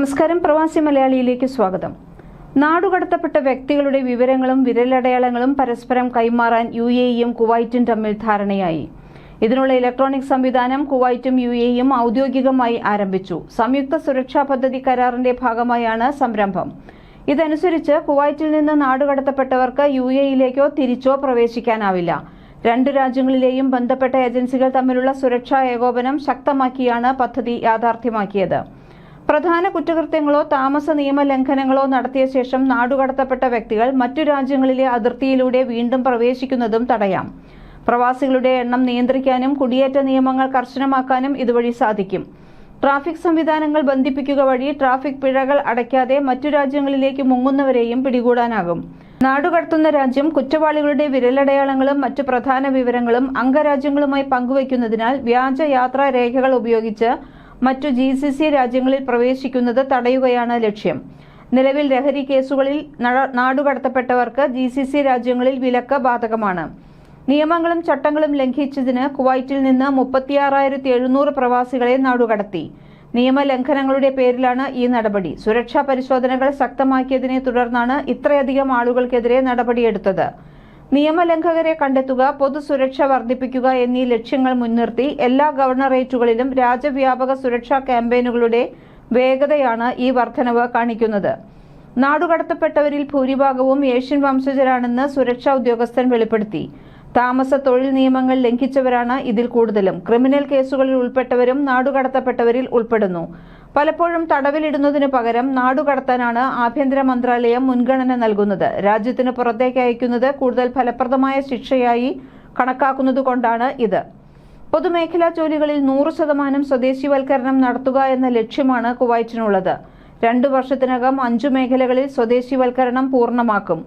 നമസ്കാരം. പ്രവാസി മലയാളിയിലേക്ക് സ്വാഗതം. നാടുകടത്തപ്പെട്ട വ്യക്തികളുടെ വിവരങ്ങളും വിരലടയാളങ്ങളും പരസ്പരം കൈമാറാൻ യു എ ഇയും കുവൈറ്റും തമ്മിൽ ധാരണയായി. ഇതിനുള്ള ഇലക്ട്രോണിക് സംവിധാനം കുവൈറ്റും യു എ ഇയും ഔദ്യോഗികമായി ആരംഭിച്ചു. സംയുക്ത സുരക്ഷാ പദ്ധതി കരാറിന്റെ ഭാഗമായാണ് സംരംഭം. ഇതനുസരിച്ച് കുവൈറ്റിൽ നിന്ന് നാടുകടത്തപ്പെട്ടവർക്ക് യു എയിലേക്കോ തിരിച്ചോ പ്രവേശിക്കാനാവില്ല. രണ്ട് രാജ്യങ്ങളിലെയും ബന്ധപ്പെട്ട ഏജൻസികൾ തമ്മിലുള്ള സുരക്ഷാ ഏകോപനം ശക്തമാക്കിയാണ് പദ്ധതി യാഥാർത്ഥ്യമാക്കിയത്. പ്രധാന കുറ്റകൃത്യങ്ങളോ താമസ നിയമ ലംഘനങ്ങളോ നടത്തിയ ശേഷം നാടുകടത്തപ്പെട്ട വ്യക്തികൾ മറ്റു രാജ്യങ്ങളിലെ അതിർത്തിയിലൂടെ വീണ്ടും പ്രവേശിക്കുന്നതും തടയാം. പ്രവാസികളുടെ എണ്ണം നിയന്ത്രിക്കാനും കുടിയേറ്റ നിയമങ്ങൾ കർശനമാക്കാനും ഇതുവഴി സാധിക്കും. ട്രാഫിക് സംവിധാനങ്ങൾ ബന്ധിപ്പിക്കുക വഴി ട്രാഫിക് പിഴകൾ അടയ്ക്കാതെ മറ്റു രാജ്യങ്ങളിലേക്ക് മുങ്ങുന്നവരെയും പിടികൂടാനാകും. നാടുകടത്തുന്ന രാജ്യം കുറ്റവാളികളുടെ വിരലടയാളങ്ങളും മറ്റു പ്രധാന വിവരങ്ങളും അംഗരാജ്യങ്ങളുമായി പങ്കുവയ്ക്കുന്നതിനാൽ വ്യാജ യാത്രാ രേഖകൾ ഉപയോഗിച്ച് മറ്റു ജി സി സി രാജ്യങ്ങളിൽ പ്രവേശിക്കുന്നത് തടയുകയാണ് ലക്ഷ്യം. നിലവിൽ ലഹരി കേസുകളിൽ നട- നാടുകടത്തപ്പെട്ടവർക്ക് ജി സി സി രാജ്യങ്ങളിൽ വിലക്ക് ബാധകമാണ്. നിയമങ്ങളും ചട്ടങ്ങളും ലംഘിച്ചതിന് കുവൈറ്റിൽ നിന്ന് മുപ്പത്തിയാറായിരത്തി എഴുന്നൂറ് പ്രവാസികളെ നാടുകടത്തി. നിയമലംഘനങ്ങളുടെ പേരിലാണ് ഈ നടപടി. സുരക്ഷാ പരിശോധനകൾ ശക്തമാക്കിയതിനെ തുടർന്നാണ് ഇത്രയധികം ആളുകൾക്കെതിരെ നടപടിയെടുത്തത്. നിയമലംഘകരെ കണ്ടെത്തുക പൊതുസുരക്ഷ വർദ്ധിപ്പിക്കുക എന്നീ ലക്ഷ്യങ്ങൾ മുൻനിർത്തി എല്ലാ ഗവർണറേറ്റുകളിലും രാജ്യവ്യാപക സുരക്ഷാ ക്യാമ്പയിനുകളുടെ വേഗതയാണ് ഈ വർധനവ് കാണിക്കുന്നത്. നാടുകടത്തപ്പെട്ടവരിൽ ഭൂരിഭാഗവും ഏഷ്യൻ വംശജരാണെന്ന് സുരക്ഷാ ഉദ്യോഗസ്ഥൻ വെളിപ്പെടുത്തി. താമസ തൊഴിൽ നിയമങ്ങൾ ലംഘിച്ചവരാണ് ഇതിൽ കൂടുതലും. ക്രിമിനൽ കേസുകളിൽ ഉൾപ്പെട്ടവരും നാടുകടത്തപ്പെട്ടവരിൽ ഉൾപ്പെടുന്നു. പലപ്പോഴും തടവിലിടുന്നതിനു പകരം നാടുകടത്താനാണ് ആഭ്യന്തര മന്ത്രാലയം മുൻഗണന നൽകുന്നത്. രാജ്യത്തിന് പുറത്തേക്ക് അയക്കുന്നത് കൂടുതൽ ഫലപ്രദമായ ശിക്ഷയായി കണക്കാക്കുന്നതുകൊണ്ടാണ് ഇത്. പൊതുമേഖലാ ജോലികളിൽ നൂറ് ശതമാനം സ്വദേശിവൽക്കരണം നടത്തുക എന്ന ലക്ഷ്യമാണ് കുവൈറ്റിനുള്ളത്. രണ്ടു വർഷത്തിനകം അഞ്ചു മേഖലകളിൽ സ്വദേശിവൽക്കരണം പൂർണമാക്കും.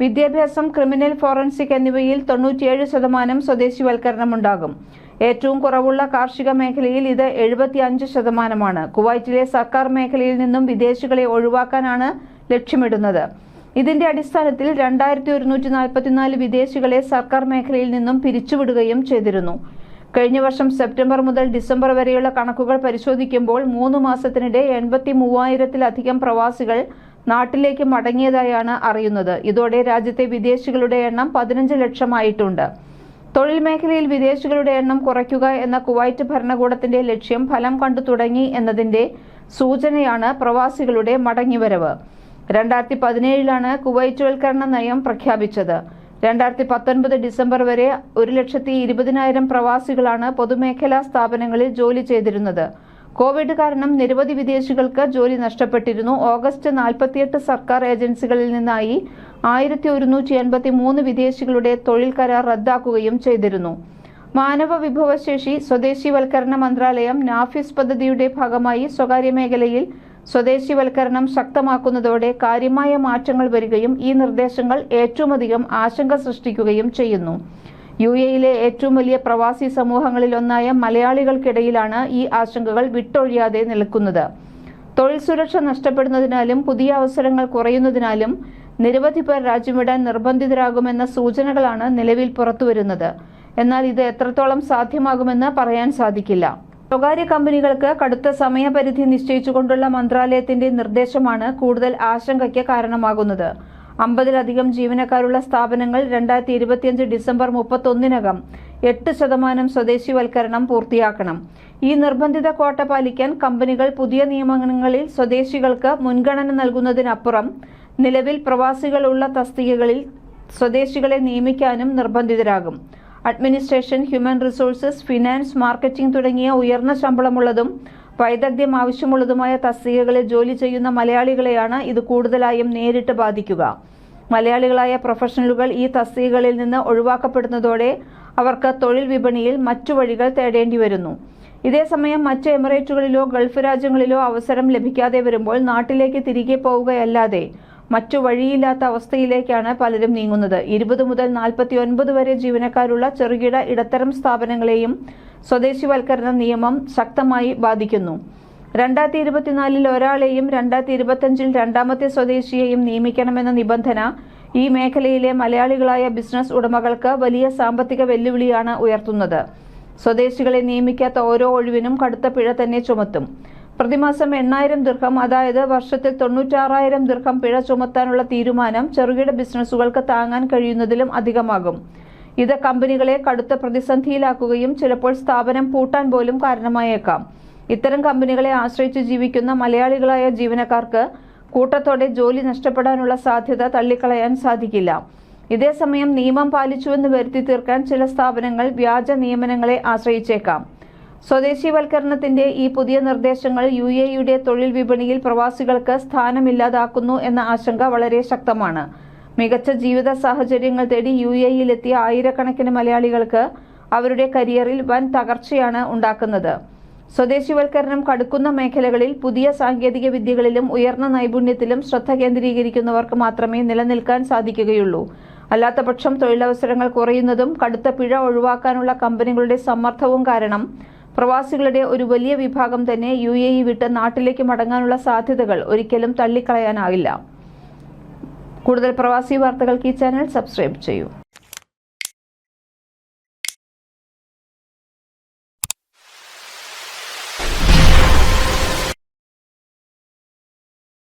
വിദ്യാഭ്യാസം ക്രിമിനൽ ഫോറൻസിക് എന്നിവയിൽ തൊണ്ണൂറ്റിയേഴ് ശതമാനം സ്വദേശിവൽക്കരണമുണ്ടാകും. ഏറ്റവും കുറവുള്ള കാർഷിക മേഖലയിൽ ഇത് എഴുപത്തിയഞ്ച് ശതമാനമാണ്. കുവൈറ്റിലെ സർക്കാർ മേഖലയിൽ നിന്നും വിദേശികളെ ഒഴിവാക്കാനാണ് ലക്ഷ്യമിടുന്നത്. ഇതിന്റെ അടിസ്ഥാനത്തിൽ രണ്ടായിരത്തി ഒരുന്നൂറ്റി നാൽപ്പത്തിനാല് വിദേശികളെ സർക്കാർ മേഖലയിൽ നിന്നും പിരിച്ചുവിടുകയും ചെയ്തിരുന്നു. കഴിഞ്ഞ വർഷം സെപ്റ്റംബർ മുതൽ ഡിസംബർ വരെയുള്ള കണക്കുകൾ പരിശോധിക്കുമ്പോൾ മൂന്ന് മാസത്തിനിടെ എൺപത്തി മൂവായിരത്തിലധികം പ്രവാസികൾ നാട്ടിലേക്ക് മടങ്ങിയതായാണ് അറിയുന്നത്. ഇതോടെ രാജ്യത്തെ വിദേശികളുടെ എണ്ണം പതിനഞ്ച് ലക്ഷമായിട്ടുണ്ട്. തൊഴിൽ മേഖലയിൽ വിദേശികളുടെ എണ്ണം കുറയ്ക്കുക എന്ന കുവൈറ്റ് ഭരണകൂടത്തിന്റെ ലക്ഷ്യം ഫലം കണ്ടു തുടങ്ങി എന്നതിന്റെ സൂചനയാണ് പ്രവാസികളുടെ മടങ്ങിവരവ്. രണ്ടായിരത്തി പതിനേഴിലാണ് കുവൈറ്റ്വൽക്കരണ നയം പ്രഖ്യാപിച്ചത്. രണ്ടായിരത്തി പത്തൊൻപത് ഡിസംബർ വരെ ഒരു ലക്ഷത്തി ഇരുപതിനായിരം പ്രവാസികളാണ് പൊതുമേഖലാ സ്ഥാപനങ്ങളിൽ ജോലി ചെയ്തിരുന്നത്. കോവിഡ് കാരണം നിരവധി വിദേശികൾക്ക് ജോലി നഷ്ടപ്പെട്ടിരുന്നു. ഓഗസ്റ്റ് നാൽപ്പത്തിയെട്ട് സർക്കാർ ഏജൻസികളിൽ നിന്നായി ആയിരത്തി ഒരുന്നൂറ്റി എൺപത്തി മൂന്ന് വിദേശികളുടെ തൊഴിൽ കരാർ റദ്ദാക്കുകയും ചെയ്തിരുന്നു. മാനവ വിഭവശേഷി സ്വദേശിവൽക്കരണ മന്ത്രാലയം നാഫിസ് പദ്ധതിയുടെ ഭാഗമായി സ്വകാര്യ മേഖലയിൽ സ്വദേശിവൽക്കരണം ശക്തമാക്കുന്നതോടെ കാര്യമായ മാറ്റങ്ങൾ വരികയും ഈ നിർദ്ദേശങ്ങൾ ഏറ്റവുമധികം ആശങ്ക സൃഷ്ടിക്കുകയും ചെയ്യുന്നു. യു എയിലെ ഏറ്റവും വലിയ പ്രവാസി സമൂഹങ്ങളിലൊന്നായ മലയാളികൾക്കിടയിലാണ് ഈ ആശങ്കകൾ വിട്ടൊഴിയാതെ നിൽക്കുന്നത്. തൊഴിൽ സുരക്ഷ നഷ്ടപ്പെടുന്നതിനാലും പുതിയ അവസരങ്ങൾ കുറയുന്നതിനാലും നിരവധി പേർ രാജ്യമിടാൻ നിർബന്ധിതരാകുമെന്ന സൂചനകളാണ് നിലവിൽ പുറത്തുവരുന്നത്. എന്നാൽ ഇത് എത്രത്തോളം സാധ്യമാകുമെന്ന് പറയാൻ സാധിക്കില്ല. സ്വകാര്യ കമ്പനികൾക്ക് കടുത്ത സമയപരിധി നിശ്ചയിച്ചുകൊണ്ടുള്ള മന്ത്രാലയത്തിന്റെ നിർദ്ദേശമാണ് കൂടുതൽ ആശങ്കയ്ക്ക് കാരണമാകുന്നത്. അമ്പതിലധികം ജീവനക്കാരുള്ള സ്ഥാപനങ്ങൾ രണ്ടായിരത്തി ഇരുപത്തിയഞ്ച് ഡിസംബർ മുപ്പത്തൊന്നിനകം എട്ട് ശതമാനം സ്വദേശിവൽക്കരണം പൂർത്തിയാക്കണം. ഈ നിർബന്ധിത കോട്ട പാലിക്കാൻ കമ്പനികൾ പുതിയ നിയമങ്ങളിൽ സ്വദേശികൾക്ക് മുൻഗണന നൽകുന്നതിനപ്പുറം നിലവിൽ പ്രവാസികളുള്ള തസ്തികകളിൽ സ്വദേശികളെ നിയമിക്കാനും നിർബന്ധിതരാകും. Administration human resources finance marketing തുടങ്ങിയ ഉയർന്ന ശമ്പളമുള്ളതും വൈദഗ്ധ്യം ആവശ്യമുള്ളതുമായ തസ്തികകളിൽ ജോലി ചെയ്യുന്ന മലയാളികളെയാണ് ഇത് കൂടുതലായും നേരിട്ട് ബാധിക്കുക. മലയാളികളായ പ്രൊഫഷണലുകൾ ഈ തസ്തികകളിൽ നിന്ന് ഒഴിവാക്കപ്പെടുന്നതോടെ അവർക്ക് തൊഴിൽ വിപണിയിൽ മറ്റു വഴികൾ തേടേണ്ടി വരുന്നു. ഇതേസമയം മറ്റ് എമിറേറ്റുകളിലോ ഗൾഫ് രാജ്യങ്ങളിലോ അവസരം ലഭിക്കാതെ വരുമ്പോൾ നാട്ടിലേക്ക് തിരികെ പോവുകയല്ലാതെ മറ്റു വഴിയില്ലാത്ത അവസ്ഥയിലേക്കാണ് പലരും നീങ്ങുന്നത്. ഇരുപത് മുതൽ നാൽപ്പത്തി ഒൻപത് വരെ ജീവനക്കാരുള്ള ചെറുകിട ഇടത്തരം സ്ഥാപനങ്ങളെയും സ്വദേശിവൽക്കരണ നിയമം ശക്തമായി ബാധിക്കുന്നു. രണ്ടായിരത്തി ഇരുപത്തിനാലിൽ ഒരാളെയും രണ്ടായിരത്തി ഇരുപത്തിയഞ്ചിൽ രണ്ടാമത്തെ സ്വദേശിയെയും നിയമിക്കണമെന്ന നിബന്ധന ഈ മേഖലയിലെ മലയാളികളായ ബിസിനസ് ഉടമകൾക്ക് വലിയ സാമ്പത്തിക വെല്ലുവിളിയാണ് ഉയർത്തുന്നത്. സ്വദേശികളെ നിയമിക്കാത്ത ഓരോ ഒഴിവിനും കടുത്ത പിഴ തന്നെ ചുമത്തും. പ്രതിമാസം എണ്ണായിരം ദീർഘം അതായത് വർഷത്തിൽ തൊണ്ണൂറ്റാറായിരം ദീർഘം പിഴ ചുമത്താനുള്ള തീരുമാനം ചെറുകിട ബിസിനസ്സുകൾക്ക് താങ്ങാൻ കഴിയുന്നതിലും അധികമാകും. ഇത് കമ്പനികളെ കടുത്ത പ്രതിസന്ധിയിലാക്കുകയും ചിലപ്പോൾ സ്ഥാപനം പൂട്ടാൻ പോലും കാരണമായേക്കാം. ഇത്തരം കമ്പനികളെ ആശ്രയിച്ച് ജീവിക്കുന്ന മലയാളികളായ ജീവനക്കാർക്ക് കൂട്ടത്തോടെ ജോലി നഷ്ടപ്പെടാനുള്ള സാധ്യത തള്ളിക്കളയാൻ സാധിക്കില്ല. ഇതേസമയം നിയമം പാലിച്ചുവെന്ന് വരുത്തി തീർക്കാൻ ചില സ്ഥാപനങ്ങൾ വ്യാജ നിയമനങ്ങളെ ആശ്രയിച്ചേക്കാം. സ്വദേശീവൽക്കരണത്തിന്റെ ഈ പുതിയ നിർദ്ദേശങ്ങൾ യു എയുടെ തൊഴിൽ വിപണിയിൽ പ്രവാസികൾക്ക് സ്ഥാനമില്ലാതാക്കുന്നു എന്ന ആശങ്ക വളരെ ശക്തമാണ്. മികച്ച ജീവിത സാഹചര്യങ്ങൾ തേടി യു എയിലെത്തിയ ആയിരക്കണക്കിന് മലയാളികൾക്ക് അവരുടെ കരിയറിൽ വൻ തകർച്ചയാണ് ഉണ്ടാക്കുന്നത്. സ്വദേശിവൽക്കരണം കടുക്കുന്ന മേഖലകളിൽ പുതിയ സാങ്കേതിക വിദ്യകളിലും ഉയർന്ന നൈപുണ്യത്തിലും ശ്രദ്ധ കേന്ദ്രീകരിക്കുന്നവർക്ക് മാത്രമേ നിലനിൽക്കാൻ സാധിക്കുകയുള്ളൂ. അല്ലാത്തപക്ഷം തൊഴിലവസരങ്ങൾ കുറയുന്നതും കടുത്ത പിഴ ഒഴിവാക്കാനുള്ള കമ്പനികളുടെ സമ്മർദ്ദവും കാരണം പ്രവാസികളുടെ ഒരു വലിയ വിഭാഗം തന്നെ യു എ ഇ വിട്ട് നാട്ടിലേക്ക് മടങ്ങാനുള്ള സാധ്യതകൾ ഒരിക്കലും തള്ളിക്കളയാനാവില്ല കൂടുതൽ പ്രവാസി വാർത്തകൾക്ക് ഈ ചാനൽ സബ്സ്ക്രൈബ് ചെയ്യൂ.